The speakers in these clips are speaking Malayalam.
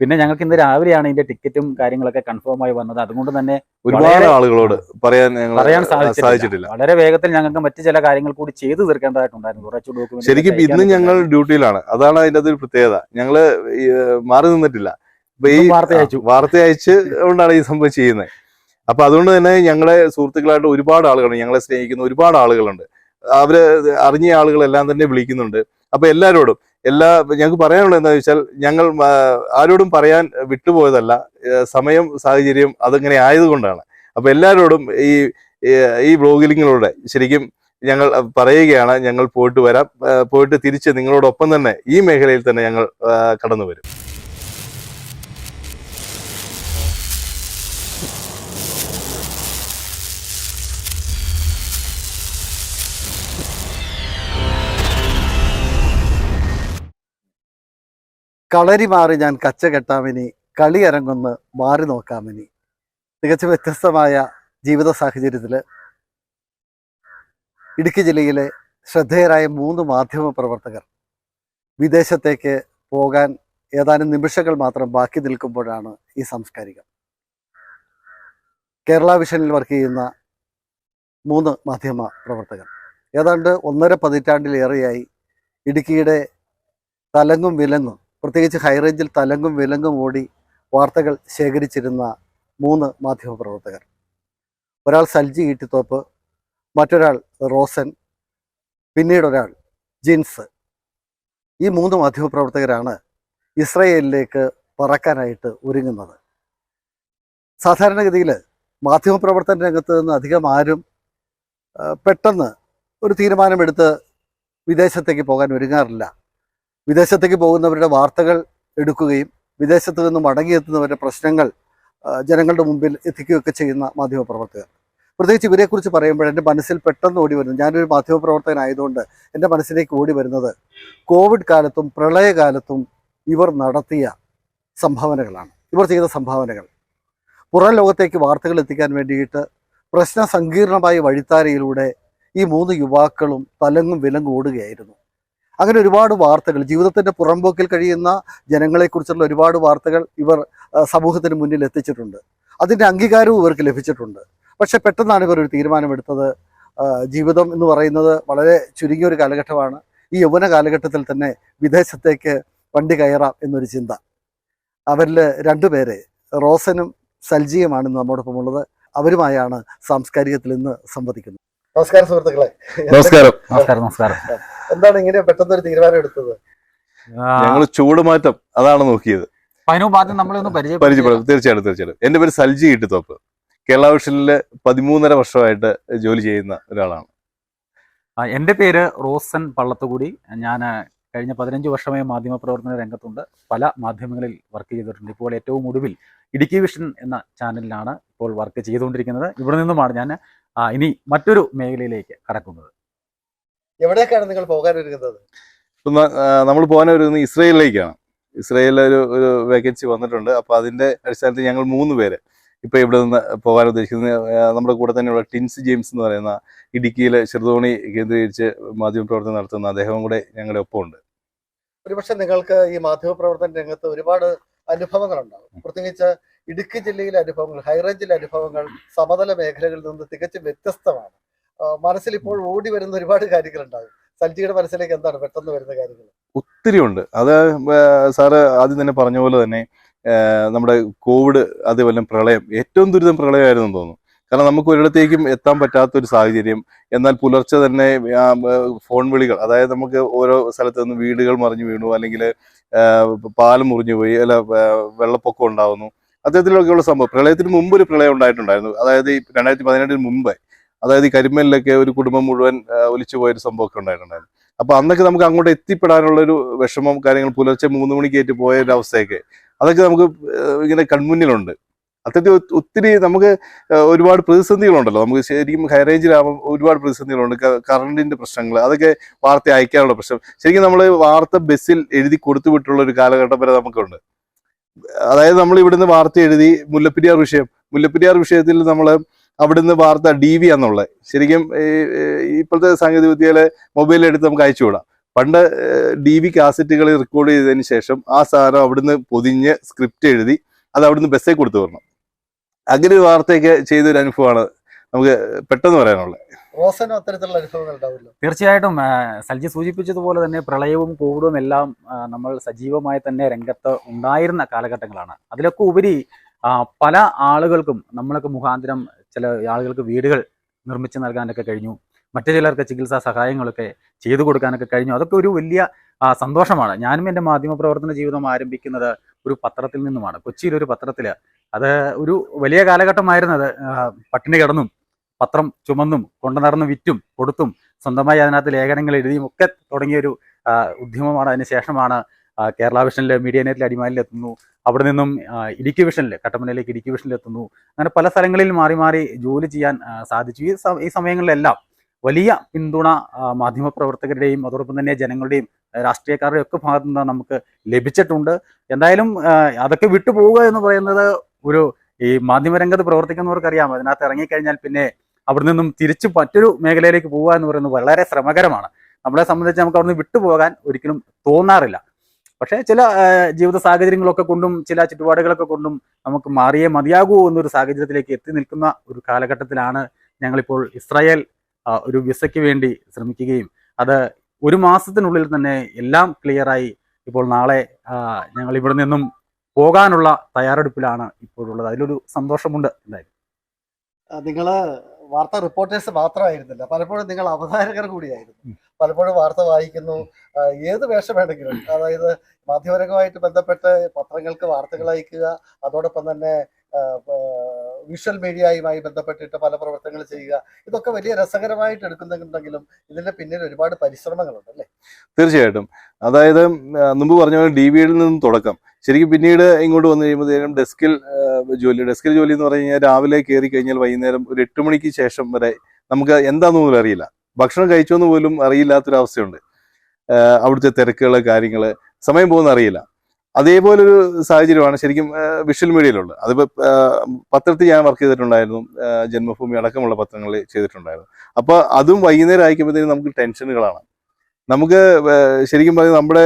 പിന്നെ ഞങ്ങൾക്ക് ഇന്ന് രാവിലെയാണ് ഇതിന്റെ ടിക്കറ്റും കാര്യങ്ങളൊക്കെ കൺഫേം ആയി വന്നത്. അതുകൊണ്ട് തന്നെ ഒരുപാട് ആളുകളോട് പറയാൻ പറയാൻ സാധിച്ചിട്ടില്ല. വളരെ വേഗത്തിൽ ഞങ്ങൾക്ക് മറ്റു ചില കാര്യങ്ങൾ കൂടി ചെയ്തു തീർക്കേണ്ടതായിട്ടുണ്ടായിരുന്നു. കുറച്ച് ശരിക്കും ഇന്ന് ഞങ്ങൾ ഡ്യൂട്ടിയിലാണ്. അതാണ് അതിന്റെ ഒരു പ്രത്യേകത. ഞങ്ങൾ മാറി നിന്നിട്ടില്ല. ഈ വാർത്ത അയച്ചു. വാർത്ത അയച്ച് കൊണ്ടാണ് ഈ സംഭവം ചെയ്യുന്നത്. അപ്പൊ അതുകൊണ്ട് തന്നെ ഞങ്ങളെ സുഹൃത്തുക്കളായിട്ട് ഒരുപാട് ആളുകളുണ്ട്. ഞങ്ങളെ സ്നേഹിക്കുന്ന ഒരുപാട് ആളുകളുണ്ട്. അവർ അറിഞ്ഞ ആളുകളെല്ലാം തന്നെ വിളിക്കുന്നുണ്ട്. അപ്പൊ എല്ലാരോടും എല്ലാ ഞങ്ങൾക്ക് പറയാനുള്ളത് എന്താ വെച്ചാൽ ഞങ്ങൾ ആരോടും പറയാൻ വിട്ടുപോയതല്ല. സമയം സാഹചര്യം അതങ്ങനെ ആയതുകൊണ്ടാണ്. അപ്പൊ എല്ലാവരോടും ഈ ഈ- ബ്ലോഗിലിങ്ങിലൂടെ ശരിക്കും ഞങ്ങൾ പറയുകയാണ് ഞങ്ങൾ പോയിട്ട് വരാം. പോയിട്ട് തിരിച്ച് നിങ്ങളോടൊപ്പം തന്നെ ഈ മേഖലയിൽ തന്നെ ഞങ്ങൾ കടന്നു വരും കളരി മാറി ഞാൻ കച്ച കെട്ടാമിനി കളിയരങ്ങൊന്ന് മാറി നോക്കാമിനി. തികച്ചും വ്യത്യസ്തമായ ജീവിത സാഹചര്യത്തിൽ ഇടുക്കി ജില്ലയിലെ ശ്രദ്ധേയരായ മൂന്ന് മാധ്യമ പ്രവർത്തകർ വിദേശത്തേക്ക് പോകാൻ ഏതാനും നിമിഷങ്ങൾ മാത്രം ബാക്കി നിൽക്കുമ്പോഴാണ് ഈ സംസ്കാരികം. കേരള വിഷനിൽ വർക്ക് ചെയ്യുന്ന മൂന്ന് മാധ്യമ പ്രവർത്തകർ. ഏതാണ്ട് ഒന്നര പതിറ്റാണ്ടിലേറെയായി ഇടുക്കിയുടെ തലങ്ങും വിലങ്ങും പ്രത്യേകിച്ച് ഹൈറേഞ്ചിൽ തലങ്കും വിലങ്കും ഓടി വാർത്തകൾ ശേഖരിച്ചിരുന്ന മൂന്ന് മാധ്യമപ്രവർത്തകർ ഒരാൾ സൽജി ഈട്ടിത്തോപ്പ് മറ്റൊരാൾ റോസൻ പിന്നീട് ഒരാൾ ജിൻസ്. ഈ മൂന്ന് മാധ്യമപ്രവർത്തകരാണ് ഇസ്രയേലിലേക്ക് പറക്കാനായിട്ട് ഒരുങ്ങുന്നത്. സാധാരണഗതിയിൽ മാധ്യമപ്രവർത്തന രംഗത്ത് നിന്ന് അധികം ആരും പെട്ടെന്ന് ഒരു തീരുമാനമെടുത്ത് വിദേശത്തേക്ക് പോകാൻ ഒരുങ്ങാറില്ല. വിദേശത്തേക്ക് പോകുന്നവരുടെ വാർത്തകൾ എടുക്കുകയും വിദേശത്ത് നിന്ന് മടങ്ങിയെത്തുന്നവരുടെ പ്രശ്നങ്ങൾ ജനങ്ങളുടെ മുമ്പിൽ എത്തിക്കുകയൊക്കെ ചെയ്യുന്ന മാധ്യമപ്രവർത്തകർ. പ്രത്യേകിച്ച് ഇവരെക്കുറിച്ച് പറയുമ്പോൾ എന്റെ മനസ്സിൽ പെട്ടെന്ന് ഓടി വരുന്നത് ഞാനൊരു മാധ്യമപ്രവർത്തകനായതുകൊണ്ട് എന്റെ മനസ്സിലേക്ക് ഓടി വരുന്നത് കോവിഡ് കാലത്തും പ്രളയകാലത്തും ഇവർ നടത്തിയ സംഭാവനകളാണ്. ഇവർ ചെയ്ത സംഭാവനകൾ. പുറം ലോകത്തേക്ക് വാർത്തകൾ എത്തിക്കാൻ വേണ്ടിയിട്ട് പ്രശ്ന സങ്കീർണമായ വഴിത്താരയിലൂടെ ഈ മൂന്ന് യുവാക്കളും തലങ്ങും വിലങ്ങും ഓടുകയായിരുന്നു. അങ്ങനെ ഒരുപാട് വാർത്തകൾ. ജീവിതത്തിന്റെ പുറംപോക്കിൽ കഴിയുന്ന ജനങ്ങളെക്കുറിച്ചുള്ള ഒരുപാട് വാർത്തകൾ ഇവർ സമൂഹത്തിന് മുന്നിൽ എത്തിച്ചിട്ടുണ്ട്. അതിന്റെ അംഗീകാരവും ഇവർക്ക് ലഭിച്ചിട്ടുണ്ട്. പക്ഷേ പെട്ടെന്നാണ് ഇവർ ഒരു തീരുമാനമെടുത്തത്. ജീവിതം എന്ന് പറയുന്നത് വളരെ ചുരുങ്ങിയ ഒരു കാലഘട്ടമാണ്. ഈ യൗവന കാലഘട്ടത്തിൽ തന്നെ വിദേശത്തേക്ക് വണ്ടി കയറാം എന്നൊരു ചിന്ത. അവരിൽ രണ്ടുപേരെ റോസനും സൽജിയുമാണ് ഇന്ന് നമ്മോടൊപ്പം ഉള്ളത്. അവരുമായാണ് സാംസ്കാരികത്തിൽ ഇന്ന് സംവദിക്കുന്നത്. നമസ്കാരം സുഹൃത്തുക്കളെ. നമസ്കാരം. നമസ്കാരം. നമസ്കാരം. എന്താണ് ഇങ്ങനെ പെട്ടെന്ന് ഒരു തീരുമാനം എടുത്തത്? ഞങ്ങൾ ചൂട് മാറ്റം അതാണ് നോക്കിയത്. ആദ്യം പരിചയപ്പെടും. തീർച്ചയായിട്ടും തീർച്ചയായിട്ടും. എന്റെ പേര് സൽജി ഇട്ടുത്തോപ്പ് കേരള വിഷനിൽ പതിമൂന്നര വർഷമായിട്ട് ജോലി ചെയ്യുന്ന ഒരാളാണ്. എന്റെ എന്റെ പേര് റോസൻ പള്ളത്തുകൂടി. ഞാൻ കഴിഞ്ഞ പതിനഞ്ച് വർഷമായി മാധ്യമ പ്രവർത്തന രംഗത്തുണ്ട്. പല മാധ്യമങ്ങളിൽ വർക്ക് ചെയ്തിട്ടുണ്ട്. ഇപ്പോൾ ഏറ്റവും ഒടുവിൽ ഇടുക്കി വിഷൻ എന്ന ചാനലിലാണ് ഇപ്പോൾ വർക്ക് ചെയ്തുകൊണ്ടിരിക്കുന്നത്. ഇവിടെ നിന്നുമാണ് ഞാൻ ഇനി മറ്റൊരു മേഖലയിലേക്ക് കടക്കുന്നത്. എവിടേക്കാണ് നിങ്ങൾ പോകാൻ ഒരുങ്ങുന്നത് നമ്മൾ പോകാൻ ഒരുങ്ങുന്നത് ഇസ്രയേലിലേക്കാണ്. ഇസ്രയേലിൽ ഒരു ഒരു വേക്കൻസി വന്നിട്ടുണ്ട്. അപ്പോൾ അതിന്റെ അടിസ്ഥാനത്തിൽ ഞങ്ങൾ മൂന്ന് പേര് ഇപ്പൊ ഇവിടെ നിന്ന് പോകാൻ ഉദ്ദേശിക്കുന്നത്. നമ്മുടെ കൂടെ തന്നെയുള്ള ടിൻസ് ജെയിംസ് എന്ന് പറയുന്ന ഇടുക്കിയിലെ ചെറുതോണി കേന്ദ്രീകരിച്ച് മാധ്യമപ്രവർത്തനം നടത്തുന്ന അദ്ദേഹവും കൂടെ ഞങ്ങളുടെ ഒപ്പമുണ്ട്. ഒരുപക്ഷെ നിങ്ങൾക്ക് ഈ മാധ്യമപ്രവർത്തന രംഗത്ത് ഒരുപാട് അനുഭവങ്ങൾ ഉണ്ടാവും പ്രത്യേകിച്ച് ഇടുക്കി ജില്ലയിലെ അനുഭവങ്ങൾ ഹൈറേഞ്ചിലെ അനുഭവങ്ങൾ സമതല മേഖലകളിൽ നിന്ന് തികച്ചും വ്യത്യസ്തമാണ്. മനസ്സിൽ ഇപ്പോൾ ഓടി വരുന്ന ഒരുപാട് കാര്യങ്ങളുണ്ടാകും. സൽജിയുടെ മനസ്സിലേക്ക് എന്താണ് പെട്ടെന്ന് വരുന്ന കാര്യങ്ങൾ? ഒത്തിരി ഉണ്ട്. അത് സാറ് ആദ്യം തന്നെ പറഞ്ഞ പോലെ തന്നെ നമ്മുടെ കോവിഡ് അതേപോലെ പ്രളയം ഏറ്റവും ദുരിതം പ്രളയമായിരുന്നു തോന്നുന്നു. കാരണം നമുക്ക് ഒരിടത്തേക്കും എത്താൻ പറ്റാത്ത ഒരു സാഹചര്യം. എന്നാൽ പുലർച്ചെ തന്നെ ഫോൺ വിളികൾ അതായത് നമുക്ക് ഓരോ സ്ഥലത്ത് നിന്ന് വീടുകൾ മറിഞ്ഞു വീണു അല്ലെങ്കിൽ പാലം മുറിഞ്ഞു പോയി അല്ല വെള്ളപ്പൊക്കം ഉണ്ടാവുന്നു. അത്തരത്തിലൊക്കെയുള്ള സംഭവം പ്രളയത്തിന് മുമ്പ് ഒരു പ്രളയം ഉണ്ടായിട്ടുണ്ടായിരുന്നു. അതായത് രണ്ടായിരത്തി പതിനെട്ടിന് മുമ്പ്. അതായത് ഈ കരിമലിലൊക്കെ ഒരു കുടുംബം മുഴുവൻ ഒലിച്ചു പോയൊരു സംഭവമൊക്കെ ഉണ്ടായിട്ടുണ്ടായിരുന്നു. അപ്പൊ അന്നൊക്കെ നമുക്ക് അങ്ങോട്ട് എത്തിപ്പെടാനുള്ള ഒരു വിഷമം കാര്യങ്ങൾ പുലർച്ചെ മൂന്ന് മണിക്ക് ഏറ്റ് പോയ ഒരു അവസ്ഥയൊക്കെ അതൊക്കെ നമുക്ക് ഇങ്ങനെ കൺമുന്നിലുണ്ട്. അത്തരത്തിൽ ഒത്തിരി നമുക്ക് ഒരുപാട് പ്രതിസന്ധികളുണ്ടല്ലോ. നമുക്ക് ശരിക്കും ഹൈറേഞ്ചിലാകുമ്പോൾ ഒരുപാട് പ്രതിസന്ധികളുണ്ട്. കറണ്ടിന്റെ പ്രശ്നങ്ങൾ അതൊക്കെ വാർത്ത അയക്കാനുള്ള പ്രശ്നം. ശരിക്കും നമ്മൾ വാർത്ത ബസ്സിൽ എഴുതി കൊടുത്തു വിട്ടുള്ള ഒരു കാലഘട്ടം വരെ നമുക്കുണ്ട്. അതായത് നമ്മൾ ഇവിടുന്ന് വാർത്ത എഴുതി മുല്ലപ്പെരിയാർ വിഷയം. മുല്ലപ്പെരിയാർ വിഷയത്തിൽ നമ്മൾ അവിടുന്ന് വാർത്ത ഡി വി എന്നുള്ളത് ശരിക്കും ഇപ്പോഴത്തെ സാങ്കേതിക വിദ്യയിലെ മൊബൈലിൽ എടുത്ത് നമുക്ക് അയച്ചു വിടാം. പണ്ട് ഡി വി കാസറ്റുകൾ റെക്കോർഡ് ചെയ്തതിന് ശേഷം ആ സാധനം അവിടുന്ന് പൊതിഞ്ഞ് സ്ക്രിപ്റ്റ് എഴുതി അത് അവിടുന്ന് ബസ്സേ കൊടുത്തു വരണം അങ്ങനെ ഒരു വാർത്തയൊക്കെ ചെയ്തൊരു അനുഭവമാണ് നമുക്ക് പെട്ടെന്ന് പറയാനുള്ളത്. റോസനും അത്തരത്തിലുള്ള അനുഭവങ്ങൾ ഉണ്ടാവില്ല തീർച്ചയായിട്ടും സൽജി സൂചിപ്പിച്ചതുപോലെ തന്നെ പ്രളയവും കോവിഡും എല്ലാം നമ്മൾ സജീവമായി തന്നെ രംഗത്ത് ഉണ്ടായിരുന്ന കാലഘട്ടങ്ങളാണ്. അതിലൊക്കെ ഉപരി പല ആളുകൾക്കും നമ്മളൊക്കെ മുഖാന്തരം ചില ആളുകൾക്ക് വീടുകൾ നിർമ്മിച്ച് നൽകാനൊക്കെ കഴിഞ്ഞു. മറ്റു ചിലർക്ക് ചികിത്സാ സഹായങ്ങളൊക്കെ ചെയ്തു കൊടുക്കാനൊക്കെ കഴിഞ്ഞു. അതൊക്കെ ഒരു വലിയ സന്തോഷമാണ്. ഞാനും എന്റെ മാധ്യമപ്രവർത്തന ജീവിതം ആരംഭിക്കുന്നത് ഒരു പത്രത്തിൽ നിന്നുമാണ്. കൊച്ചിയിൽ ഒരു പത്രത്തിൽ അത് ഒരു വലിയ കാലഘട്ടമായിരുന്നത്. പട്ടിണി കിടന്നും പത്രം ചുമന്നും കൊണ്ടു വിറ്റും കൊടുത്തും സ്വന്തമായി അതിനകത്ത് ലേഖനങ്ങൾ എഴുതിയും ഒക്കെ തുടങ്ങിയൊരു ഉദ്യമമാണ്. അതിന് ശേഷമാണ് കേരള വിഷനിൽ മീഡിയ നെറ്റിൽ അടിമാലിൽ എത്തുന്നു അവിടെ നിന്നും ഇടുക്കി വിഷനിൽ കട്ടപ്പനയിലേക്ക് ഇടുക്കി വിഷനിലെത്തുന്നു. അങ്ങനെ പല സ്ഥലങ്ങളിൽ മാറി മാറി ജോലി ചെയ്യാൻ സാധിച്ചു. ഈ ഈ സമയങ്ങളിലെല്ലാം വലിയ പിന്തുണ മാധ്യമപ്രവർത്തകരുടെയും അതോടൊപ്പം തന്നെ ജനങ്ങളുടെയും രാഷ്ട്രീയക്കാരുടെയും ഒക്കെ ഭാഗത്തു നിന്ന് നമുക്ക് ലഭിച്ചിട്ടുണ്ട്. എന്തായാലും അതൊക്കെ വിട്ടുപോവുക എന്ന് പറയുന്നത് ഒരു ഈ മാധ്യമരംഗത്ത് പ്രവർത്തിക്കുന്നവർക്കറിയാം. അതിനകത്ത് ഇറങ്ങിക്കഴിഞ്ഞാൽ പിന്നെ അവിടെ നിന്നും തിരിച്ചു മറ്റൊരു മേഖലയിലേക്ക് പോവുക എന്ന് പറയുന്നത് വളരെ ശ്രമകരമാണ്. നമ്മളെ സംബന്ധിച്ച് നമുക്ക് അവിടുന്ന് വിട്ടുപോകാൻ ഒരിക്കലും തോന്നാറില്ല. പക്ഷേ ചില ജീവിത സാഹചര്യങ്ങളൊക്കെ കൊണ്ടും ചില ചുറ്റുപാടുകളൊക്കെ കൊണ്ടും നമുക്ക് മാറിയേ മതിയാകൂ എന്നൊരു സാഹചര്യത്തിലേക്ക് എത്തി നിൽക്കുന്ന ഒരു കാലഘട്ടത്തിലാണ് ഞങ്ങളിപ്പോൾ ഇസ്രായേൽ ഒരു വിസയ്ക്ക് വേണ്ടി ശ്രമിക്കുകയും അത് ഒരു മാസത്തിനുള്ളിൽ തന്നെ എല്ലാം ക്ലിയറായി ഇപ്പോൾ നാളെ ഞങ്ങൾ ഇവിടെ നിന്നും പോകാനുള്ള തയ്യാറെടുപ്പിലാണ് ഇപ്പോഴുള്ളത്. അതിലൊരു സന്തോഷമുണ്ട് എന്തായാലും. നിങ്ങൾ വാർത്താ റിപ്പോർട്ടേഴ്സ് മാത്രമായിരുന്നില്ല. പലപ്പോഴും നിങ്ങൾ അവതാരകർ കൂടിയായിരുന്നു. പലപ്പോഴും വാർത്ത വായിക്കുന്നു. ഏത് വേഷം വേണമെങ്കിലും അതായത് മാധ്യമരംഗമായിട്ട് ബന്ധപ്പെട്ട് പത്രങ്ങൾക്ക് വാർത്തകൾ അയക്കുക അതോടൊപ്പം തന്നെ വിഷ്വൽ മീഡിയയുമായി ബന്ധപ്പെട്ടിട്ട് പല പ്രവർത്തനങ്ങൾ ചെയ്യുക ഇതൊക്കെ വലിയ രസകരമായിട്ട് എടുക്കുന്നുണ്ടെങ്കിലും ഇതിന്റെ പിന്നിൽ ഒരുപാട് പരിശ്രമങ്ങളുണ്ട് അല്ലേ? തീർച്ചയായിട്ടും. അതായത് മുമ്പ് പറഞ്ഞ പോലെ ഡി വിയിൽ നിന്നും തുടക്കം. ശരിക്കും പിന്നീട് ഇങ്ങോട്ട് വന്നു കഴിയുമ്പോഴത്തേനും ഡെസ്കിൽ ജോലി ഡെസ്കിൽ ജോലി എന്ന് പറഞ്ഞു കഴിഞ്ഞാൽ രാവിലെ കയറി കഴിഞ്ഞാൽ വൈകുന്നേരം ഒരു എട്ട് മണിക്ക് ശേഷം വരെ നമുക്ക് എന്താണെന്ന് പോലും അറിയില്ല. ഭക്ഷണം കഴിച്ചോന്ന് പോലും അറിയില്ലാത്തൊരവസ്ഥയുണ്ട്. അവിടുത്തെ തിരക്കുകൾ കാര്യങ്ങൾ സമയം പോകുന്ന അറിയില്ല. അതേപോലൊരു സാഹചര്യമാണ് ശരിക്കും വിഷ്വൽ മീഡിയയിലുള്ളത്. അതിപ്പോൾ പത്രത്തിൽ ഞാൻ വർക്ക് ചെയ്തിട്ടുണ്ടായിരുന്നു. ജന്മഭൂമി അടക്കമുള്ള പത്രങ്ങളിൽ ചെയ്തിട്ടുണ്ടായിരുന്നു. അപ്പോൾ അതും വൈകുന്നേരം അയക്കുമ്പോഴത്തേനും നമുക്ക് ടെൻഷനുകളാണ്. നമുക്ക് ശരിക്കും പറഞ്ഞാൽ നമ്മുടെ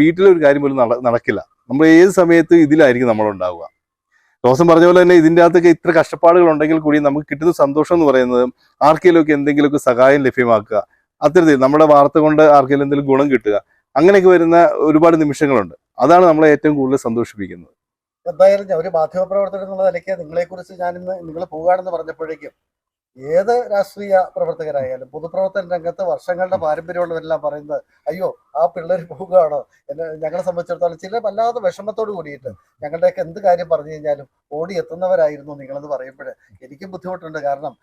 വീട്ടിലൊരു കാര്യം പോലും നടക്കില്ല. നമ്മൾ ഏത് സമയത്ത് ഇതിലായിരിക്കും നമ്മളുണ്ടാവുക റോസം പറഞ്ഞ പോലെ തന്നെ ഇതിന്റെ അകത്തൊക്കെ ഇത്ര കഷ്ടപ്പാടുകൾ ഉണ്ടെങ്കിൽ കൂടി നമുക്ക് കിട്ടുന്ന സന്തോഷം എന്ന് പറയുന്നത് ആർക്കെങ്കിലുമൊക്കെ എന്തെങ്കിലുമൊക്കെ സഹായം ലഭ്യമാക്കുക. അത്തരത്തിൽ നമ്മുടെ വാർത്ത കൊണ്ട് ആർക്കെങ്കിലും എന്തെങ്കിലും ഗുണം കിട്ടുക. അങ്ങനെയൊക്കെ വരുന്ന ഒരുപാട് നിമിഷങ്ങളുണ്ട്. അതാണ് നമ്മളെ ഏറ്റവും കൂടുതൽ സന്തോഷിപ്പിക്കുന്നത്. എന്തായാലും ഒരു മാധ്യമപ്രവർത്തകർ എന്നുള്ള നിലയ്ക്ക് നിങ്ങളെക്കുറിച്ച് ഞാനിന്ന് നിങ്ങൾ പോവുകയാണെന്ന് പറഞ്ഞപ്പോഴേക്കും ഏത് രാഷ്ട്രീയ പ്രവർത്തകരായാലും പൊതുപ്രവർത്തന രംഗത്ത് വർഷങ്ങളുടെ പാരമ്പര്യമുള്ളവരെല്ലാം പറയുന്നത് അയ്യോ ആ പിള്ളേർ പോവുകയാണോ? എന്നെ ഞങ്ങളെ സംബന്ധിച്ചിടത്തോളം ചില വല്ലാതെ വിഷമത്തോട് കൂടിയിട്ട് ഞങ്ങളുടെയൊക്കെ എന്ത് കാര്യം പറഞ്ഞു കഴിഞ്ഞാലും ഓടി എത്തുന്നവരായിരുന്നു നിങ്ങളെന്ന് പറയുമ്പോൾ എനിക്കും ബുദ്ധിമുട്ടുണ്ട്. കാരണം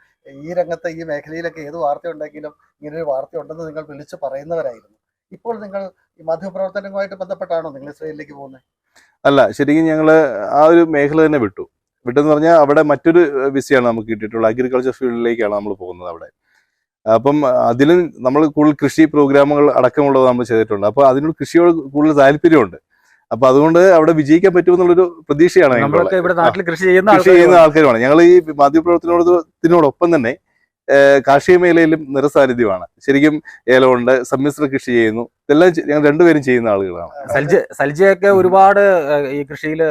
ഈ രംഗത്ത് ഈ മേഖലയിലൊക്കെ ഏത് വാർത്ത ഉണ്ടെങ്കിലും ഇങ്ങനൊരു വാർത്ത ഉണ്ടെന്ന് നിങ്ങൾ വിളിച്ച് പറയുന്നവരായിരുന്നു. ഇപ്പോൾ നിങ്ങൾ ഈ മാധ്യമപ്രവർത്തനവുമായിട്ട് ബന്ധപ്പെട്ടാണോ നിങ്ങൾ ഇസ്രയേലിലേക്ക് പോകുന്നത്? അല്ല ശരിക്കും ഞങ്ങൾ ആ ഒരു മേഖല തന്നെ വിട്ടു. വിട്ടെന്ന് പറഞ്ഞാൽ അവിടെ മറ്റൊരു വിസയാണ് നമുക്ക് കിട്ടിയിട്ടുള്ളത്. അഗ്രികൾച്ചർ ഫീൽഡിലേക്കാണ് നമ്മൾ പോകുന്നത് അവിടെ. അപ്പം അതിലും നമ്മൾ കൂടുതൽ കൃഷി പ്രോഗ്രാമുകൾ അടക്കമുള്ളത് നമ്മൾ ചെയ്തിട്ടുണ്ട്. അപ്പോൾ അതിനോട് കൃഷിയോട് കൂടുതൽ താല്പര്യമുണ്ട്. അപ്പൊ അതുകൊണ്ട് അവിടെ വിജയിക്കാൻ പറ്റുമെന്നുള്ളൊരു പ്രതീക്ഷയാണ് കൃഷി ചെയ്യുന്ന ആൾക്കാരുമാണ്. ഞങ്ങൾ ഈ മാധ്യമപ്രവർത്തനത്തിനോടൊപ്പം തന്നെ കാർഷിക മേഖലയിലും നിറസാന്നിധ്യമാണ്. ശരിക്കും ഏലമുണ്ട് സമ്മിശ്ര കൃഷി ചെയ്യുന്നു. ഇതെല്ലാം ഞങ്ങൾ രണ്ടുപേരും ചെയ്യുന്ന ആളുകളാണ്. സൽജ സൽജയൊക്കെ ഒരുപാട് ഈ കൃഷിയിൽ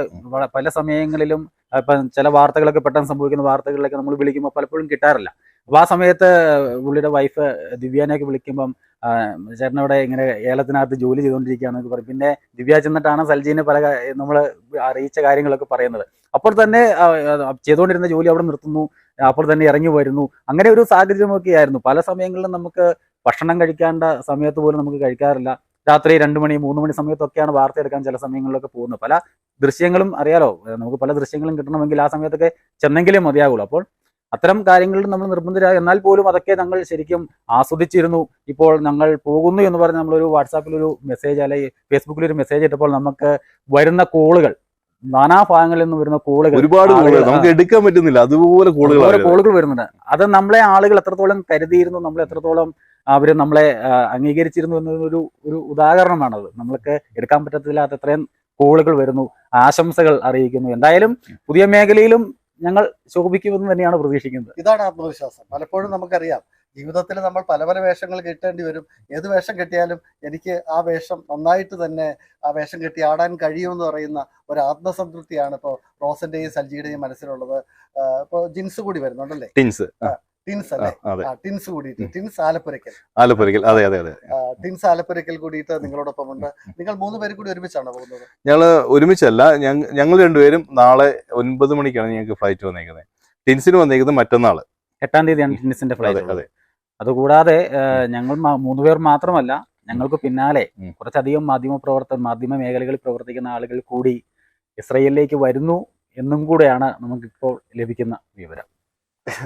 പല സമയങ്ങളിലും ഇപ്പം ചില വാർത്തകളൊക്കെ പെട്ടെന്ന് സംഭവിക്കുന്ന വാർത്തകളിലൊക്കെ നമ്മൾ വിളിക്കുമ്പോൾ പലപ്പോഴും കിട്ടാറില്ല. അപ്പോൾ ആ സമയത്ത് പുള്ളിയുടെ വൈഫ് ദിവ്യാനെയൊക്കെ വിളിക്കുമ്പം ചേട്ടനവിടെ ഇങ്ങനെ ഏലത്തിനകത്ത് ജോലി ചെയ്തുകൊണ്ടിരിക്കുകയാണെന്നൊക്കെ പറയും. പിന്നെ ദിവ്യ ചെന്നിട്ടാണ് സൽജീനെ പല നമ്മൾ അറിയിച്ച കാര്യങ്ങളൊക്കെ പറയുന്നത്. അപ്പോൾ തന്നെ ചെയ്തുകൊണ്ടിരുന്ന ജോലി അവിടെ നിർത്തുന്നു. അപ്പോൾ തന്നെ ഇറങ്ങി വരുന്നു. അങ്ങനെ ഒരു സാഹചര്യമൊക്കെ ആയിരുന്നു പല സമയങ്ങളിലും നമുക്ക് ഭക്ഷണം കഴിക്കേണ്ട സമയത്ത് പോലും നമുക്ക് കഴിക്കാറില്ല. രാത്രി രണ്ട് മണി മൂന്ന് മണി സമയത്തൊക്കെയാണ് വാർത്ത എടുക്കാൻ ചില സമയങ്ങളിലൊക്കെ പോകുന്നത്. പല ദൃശ്യങ്ങളും അറിയാലോ? നമുക്ക് പല ദൃശ്യങ്ങളും കിട്ടണമെങ്കിൽ ആ സമയത്തൊക്കെ ചെന്നെങ്കിലേ മതിയാകുള്ളൂ. അപ്പോൾ അത്തരം കാര്യങ്ങളിൽ നമ്മൾ നിർബന്ധരായ എന്നാൽ പോലും അതൊക്കെ ഞങ്ങൾ ശരിക്കും ആസ്വദിച്ചിരുന്നു. ഇപ്പോൾ ഞങ്ങൾ പോകുന്നു എന്ന് പറഞ്ഞ് നമ്മളൊരു വാട്സാപ്പിൽ ഒരു മെസ്സേജ് അല്ലെങ്കിൽ ഫേസ്ബുക്കിൽ ഒരു മെസ്സേജ് ഇട്ടപ്പോൾ നമുക്ക് വരുന്ന കോളുകൾ നാനാ ഭാഗങ്ങളിൽ നിന്ന് വരുന്ന കോളുകൾ ഒരുപാട് കോളുകൾ. നമുക്ക് എടുക്കാൻ പറ്റുന്നില്ല. അതുപോലെ കോളുകൾ കോളുകൾ വരുന്നുണ്ട്. അത് നമ്മളെ ആളുകൾ എത്രത്തോളം കരുതിയിരുന്നു നമ്മൾ എത്രത്തോളം അവർ നമ്മളെ അംഗീകരിച്ചിരുന്നു എന്നൊരു ഒരു ഉദാഹരണമാണത്. നമ്മൾക്ക് എടുക്കാൻ പറ്റത്തില്ലാത്ത അത്രയും കോളുകൾ വരുന്നു ആശംസകൾ അറിയിക്കുന്നു. എന്തായാലും പുതിയ മേഖലയിലും ഞങ്ങൾ ശോഭിക്കുമെന്ന് തന്നെയാണ് പ്രതീക്ഷിക്കുന്നത്. ഇതാണ് ആത്മവിശ്വാസം. പലപ്പോഴും നമുക്കറിയാം ജീവിതത്തിൽ നമ്മൾ പല പല വേഷങ്ങൾ കെട്ടേണ്ടി വരും. ഏത് വേഷം കെട്ടിയാലും എനിക്ക് ആ വേഷം നന്നായിട്ട് തന്നെ ആ വേഷം കെട്ടി ആടാൻ കഴിയുമെന്ന് പറയുന്ന ഒരു ആത്മസംതൃപ്തിയാണ് ഇപ്പോൾ റോസന്റെയും സൽജിയുടെയും മനസ്സിലുള്ളത്. ഇപ്പോൾ ജിൻസ് കൂടി വരുന്നുണ്ടല്ലേ? ടിൻസ്. ടിൻസ് അല്ലേ? ടിൻസ് കൂടിയിട്ട്. ടിൻസ് അതെ അതെ അതെ. ടിൻസ് ആലപ്പുരയ്ക്കൽ കൂടിയിട്ട് നിങ്ങളോടൊപ്പം ഉണ്ട് നിങ്ങൾ മൂന്ന് പേര് കൂടി ഒരുമിച്ചാണ് പോകുന്നത്? ഞങ്ങൾ ഒരുമിച്ചല്ല. ഞങ്ങ- ഞങ്ങൾ രണ്ടുപേരും നാളെ ഒൻപത് മണിക്കാണ് ഞങ്ങൾക്ക് ഫ്ലൈറ്റ് വന്നേക്കുന്നത്. ടിൻസിന് വന്നേക്കുന്നത് മറ്റന്നാൾ. എട്ടാം തീയതിയാണ് ടിന്നിസിന്റെ അതെ ഫ്ലൈറ്റ്. അതെ. അതുകൂടാതെ ഞങ്ങൾ മൂന്ന് പേർ മാത്രമല്ല ഞങ്ങൾക്ക് പിന്നാലെ കുറച്ചധികം മാധ്യമ പ്രവർത്തകർ മാധ്യമ മേഖലകളിൽ പ്രവർത്തിക്കുന്ന ആളുകൾ കൂടി ഇസ്രയേലിലേക്ക് വരുന്നു എന്നും കൂടെയാണ് നമുക്കിപ്പോൾ ലഭിക്കുന്ന വിവരം.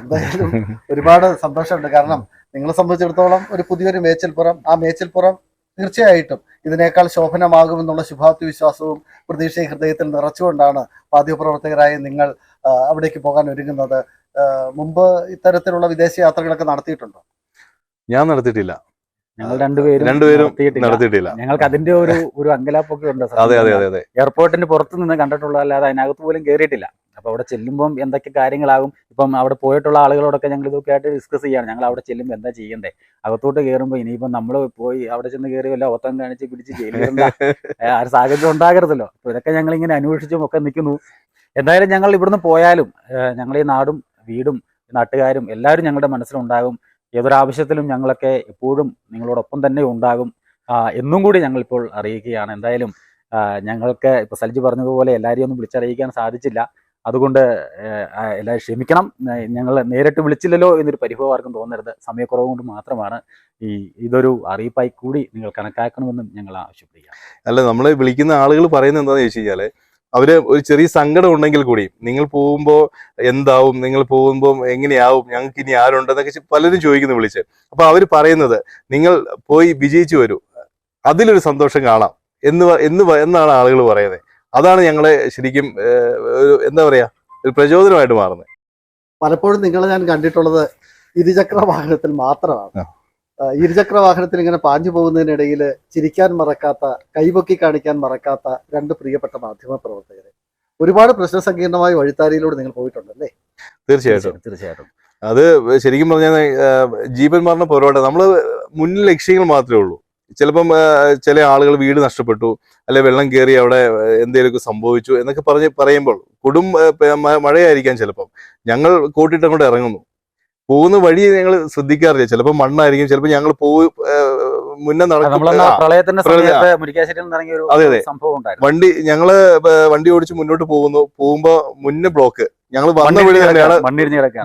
എന്തായാലും ഒരുപാട് സന്തോഷമുണ്ട്. കാരണം നിങ്ങളെ സംബന്ധിച്ചിടത്തോളം ഒരു പുതിയൊരു മേച്ചൽപ്പുറം. ആ മേച്ചൽപ്പുറം തീർച്ചയായിട്ടും ഇതിനേക്കാൾ ശോഭനമാകുമെന്നുള്ള ശുഭാപ്തി വിശ്വാസവും പ്രതീക്ഷയും ഹൃദയത്തിൽ നിറച്ചുകൊണ്ടാണ് മാധ്യമപ്രവർത്തകരായ നിങ്ങൾ അവിടേക്ക് പോകാൻ ഒരുങ്ങുന്നത്. മുമ്പ് ഇത്തരത്തിലുള്ള വിദേശ യാത്രകളൊക്കെ നടത്തിയിട്ടുണ്ടോ? ഞാൻ നടത്തിയിട്ടില്ല. ഞങ്ങൾ രണ്ടുപേരും രണ്ടുപേരും നടത്തിയിട്ടില്ല. ഞങ്ങൾക്ക് അതിന്റെ ഒരു ഒരു അങ്കലാപ്പൊക്കെ ഉണ്ട് അതെ അതെ അതെ അതെ. എയർപോർട്ടിന് പുറത്ത് നിന്ന് കണ്ടിട്ടുള്ള അല്ലാതെ അതിനകത്ത് പോലും കയറിയിട്ടില്ല അപ്പൊ അവിടെ ചെല്ലുമ്പോൾ എന്തൊക്കെ കാര്യങ്ങളാകും? ഇപ്പം അവിടെ പോയിട്ടുള്ള ആളുകളോടൊക്കെ ഞങ്ങൾ ഇതൊക്കെ ആയിട്ട് ഡിസ്കസ് ചെയ്യാണ്. ഞങ്ങൾ അവിടെ ചെല്ലുമ്പോൾ എന്താ ചെയ്യണ്ടേ? അകത്തോട്ട് കയറുമ്പോൾ ഇനിയിപ്പം നമ്മൾ പോയി അവിടെ ചെന്ന് കയറി വല്ല ഒത്തം കാണിച്ച് പിടിച്ച് ജയിലിടേണ്ട ആ ഒരു സാഹചര്യം ഉണ്ടാകരുതല്ലോ. അപ്പൊ ഇതൊക്കെ ഞങ്ങൾ ഇങ്ങനെ അന്വേഷിച്ചും ഒക്കെ നിൽക്കുന്നു. എന്തായാലും ഞങ്ങൾ ഇവിടുന്ന് പോയാലും ഞങ്ങൾ ഈ നാടും വീടും നാട്ടുകാരും എല്ലാവരും ഞങ്ങളുടെ മനസ്സിലുണ്ടാകും. ഏതൊരാവശ്യത്തിലും ഞങ്ങളൊക്കെ എപ്പോഴും നിങ്ങളോടൊപ്പം തന്നെ ഉണ്ടാകും എന്നും കൂടി ഞങ്ങളിപ്പോൾ അറിയിക്കുകയാണ്. എന്തായാലും ഞങ്ങൾക്ക് ഇപ്പോൾ സൽജി പറഞ്ഞതുപോലെ എല്ലാവരെയും ഒന്നും വിളിച്ചറിയിക്കാൻ സാധിച്ചില്ല. അതുകൊണ്ട് എല്ലാവരും ക്ഷമിക്കണം. ഞങ്ങൾ നേരിട്ട് വിളിച്ചില്ലല്ലോ എന്നൊരു പരിഭവം ആർക്കും തോന്നരുത്. സമയക്കുറവ് കൊണ്ട് മാത്രമാണ് ഈ ഇതൊരു അറിയിപ്പായി കൂടി നിങ്ങൾ കണക്കാക്കണമെന്നും ഞങ്ങൾ ആവശ്യപ്പെടുക അല്ല നമ്മൾ വിളിക്കുന്ന ആളുകൾ പറയുന്നത് എന്താണെന്ന് ചോദിച്ചു കഴിഞ്ഞാൽ അവർ ഒരു ചെറിയ സങ്കടം ഉണ്ടെങ്കിൽ കൂടി നിങ്ങൾ പോകുമ്പോൾ എന്താവും നിങ്ങൾ പോകുമ്പോൾ എങ്ങനെയാവും ഞങ്ങൾക്ക് ഇനി ആരുണ്ടെന്നൊക്കെ പലരും ചോദിക്കുന്നു വിളിച്ച്. അപ്പൊ അവർ പറയുന്നത് നിങ്ങൾ പോയി വിജയിച്ചു വരൂ. അതിലൊരു സന്തോഷം കാണാം എന്ന് എന്ന് എന്നാണ് ആളുകൾ പറയുന്നത്. അതാണ് ഞങ്ങളെ ശരിക്കും ഒരു എന്താ പറയാ ഒരു പ്രചോദനമായിട്ട് മാറുന്നത്. പലപ്പോഴും നിങ്ങൾ ഞാൻ കണ്ടിട്ടുള്ളത് ഇരുചക്ര വാഹനത്തിൽ മാത്രമാണ് ഇരുചക്ര വാഹനത്തിൽ ഇങ്ങനെ പാഞ്ഞു പോകുന്നതിനിടയിൽ ചിരിക്കാൻ മറക്കാത്ത കൈപൊക്കി കാണിക്കാൻ മറക്കാത്ത രണ്ട് പ്രിയപ്പെട്ട മാധ്യമ പ്രവർത്തകരെ. ഒരുപാട് പ്രശ്ന പ്രശ്നസങ്കീർണമായ വഴിത്താരിയിലൂടെ നിങ്ങൾ പോയിട്ടുണ്ടല്ലേ? തീർച്ചയായിട്ടും. തീർച്ചയായിട്ടും അത് ശരിക്കും പറഞ്ഞാൽ ജീവൻ മരണ പോരാട്ടം നമ്മൾ മുന്നിൽ ലക്ഷ്യങ്ങൾ മാത്രമേ ഉള്ളൂ. ചിലപ്പം ചില ആളുകൾ വീട് നഷ്ടപ്പെട്ടു അല്ലെ വെള്ളം കയറി അവിടെ എന്തെങ്കിലുമൊക്കെ സംഭവിച്ചു എന്നൊക്കെ പറഞ്ഞ് പറയുമ്പോൾ കൊടും മഴയായിരിക്കാം ചിലപ്പം. ഞങ്ങൾ കോട്ടിട്ട് അങ്ങോട്ട് ഇറങ്ങുന്നു. പോകുന്ന വഴി ഞങ്ങൾ ശ്രദ്ധിക്കാറില്ല. ചിലപ്പോൾ മണ്ണായിരിക്കും ചിലപ്പോൾ ഞങ്ങൾ പോയി മുന്നേ നടക്കും. അതെ, അതെ. വണ്ടി ഞങ്ങൾ വണ്ടി ഓടിച്ച് മുന്നോട്ട് പോകുന്നു. പോകുമ്പോ മുന്നേ ബ്ലോക്ക്. ഞങ്ങൾ വന്ന വഴി തന്നെയാണ്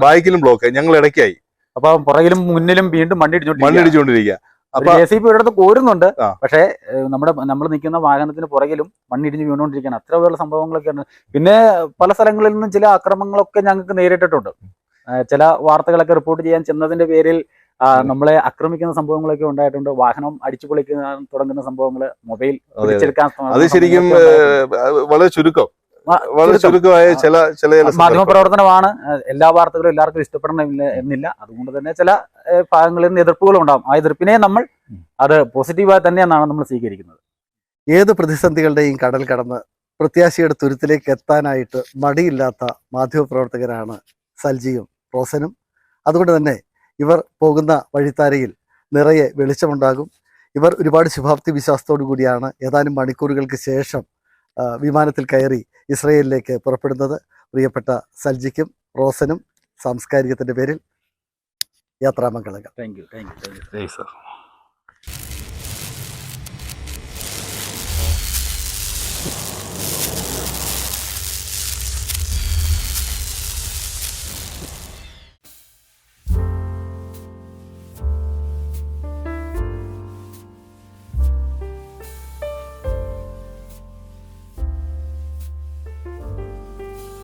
ബൈക്കിലും ബ്ലോക്ക്. ഞങ്ങൾ ഇടയ്ക്കായി. അപ്പൊ പുറകിലും മുന്നിലും വീണ്ടും മണ്ണിടിഞ്ഞോണ്ടിരിക്കുകയാണ് മണ്ണിടിച്ചുകൊണ്ടിരിക്കുക ജെ സി പി ഒരിടത്ത് കോരുന്നുണ്ട്. പക്ഷേ നമ്മുടെ നമ്മൾ നിൽക്കുന്ന വാഹനത്തിന് പുറകിലും മണ്ണിടിഞ്ഞ് വീണുകൊണ്ടിരിക്കുകയാണ്. അത്ര പോലുള്ള സംഭവങ്ങളൊക്കെയാണ്. പിന്നെ പല സ്ഥലങ്ങളിൽ നിന്നും ചില അക്രമങ്ങളൊക്കെ ഞങ്ങൾക്ക് നേരിട്ടിട്ടുണ്ട്. ചില വാർത്തകളൊക്കെ റിപ്പോർട്ട് ചെയ്യാൻ ചെന്നതിന്റെ പേരിൽ നമ്മളെ ആക്രമിക്കുന്ന സംഭവങ്ങളൊക്കെ ഉണ്ടായിട്ടുണ്ട്. വാഹനം അടിച്ചു പൊളിക്കുന്ന തുടങ്ങുന്ന സംഭവങ്ങൾ മൊബൈൽ അതെ, അതെ. പിടിച്ചെടുക്കാൻ അത് ശരിക്കും വളരെ ചുരുക്കം. വളരെ ചുരുക്കമായ ചില ചില മാധ്യമപ്രവർത്തനമാണ് മാധ്യമ പ്രവർത്തനമാണ്. എല്ലാ വാർത്തകളും എല്ലാവർക്കും ഇഷ്ടപ്പെടണമെന്നില്ല എന്നില്ല. അതുകൊണ്ട് തന്നെ ചില ഭാഗങ്ങളിൽ നിന്ന് എതിർപ്പുകളും ഉണ്ടാകും ആ എതിർപ്പിനെ നമ്മൾ അത് പോസിറ്റീവായി തന്നെയാണ് നമ്മൾ സ്വീകരിക്കുന്നത്. ഏത് പ്രതിസന്ധികളുടെയും കടൽ കടന്ന് പ്രത്യാശയുടെ തുരുത്തിലേക്ക് എത്താനായിട്ട് മടിയില്ലാത്ത മാധ്യമപ്രവർത്തകരാണ് സൽജിയും റോസനും. അതുകൊണ്ട് തന്നെ ഇവർ പോകുന്ന വഴിത്താരയിൽ നിറയെ വെളിച്ചമുണ്ടാകും. ഇവർ ഒരുപാട് ശുഭാപ്തി വിശ്വാസത്തോടു കൂടിയാണ് ഏതാനും മണിക്കൂറുകൾക്ക് ശേഷം വിമാനത്തിൽ കയറി ഇസ്രയേലിലേക്ക് പുറപ്പെടുന്നത്. പ്രിയപ്പെട്ട സൽജിക്കും റോസനും സാംസ്കാരികത്തിന്റെ പേരിൽ യാത്രാമംഗളങ്ങൾ. Thank you thank you thank you. Sir